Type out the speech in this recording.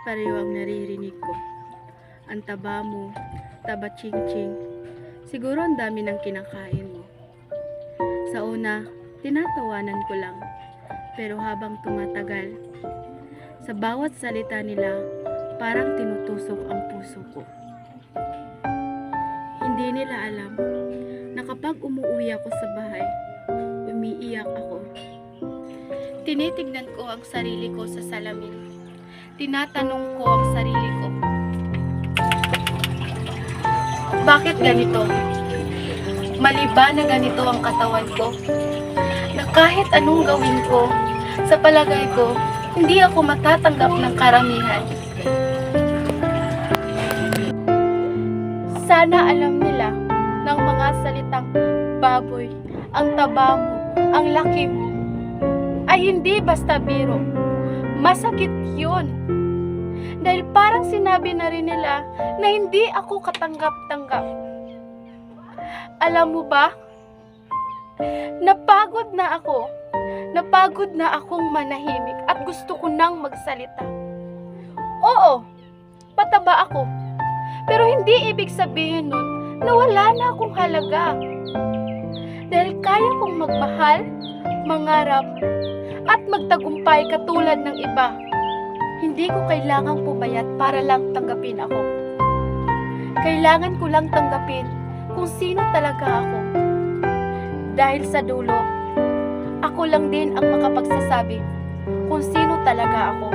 komentaryo ang naririnig ko. Ang taba mo, taba ching-ching. Siguro ang dami ng kinakain mo. Sa una, tinatawanan ko lang. Pero habang tumatagal, sa bawat salita nila, parang tinutusok ang puso ko. Hindi nila alam na kapag umuwi ako sa bahay, umiiyak ako. Tinitignan ko ang sarili ko sa salamin. Tinatanong ko ang sarili ko. Bakit ganito? Mali ba na ganito ang katawan ko? Na kahit anong gawin ko, sa palagay ko, hindi ako matatanggap ng karamihan. Sana alam nila ng mga salitang baboy, ang taba mo, ang laki mo, ay hindi basta biro. Masakit yun. Dahil parang sinabi na rin nila na hindi ako katanggap-tanggap. Alam mo ba? Napagod na ako. Napagod na akong manahimik at gusto ko nang magsalita. Oo, pataba ako. Pero hindi ibig sabihin nun na wala na akong halaga. Dahil kaya kong magmahal, mangarap, at magtagumpay katulad ng iba. Hindi ko kailangang pumayat para lang tanggapin ako. Kailangan ko lang tanggapin kung sino talaga ako. Dahil sa dulo, ako lang din ang makapagsasabi kung sino talaga ako.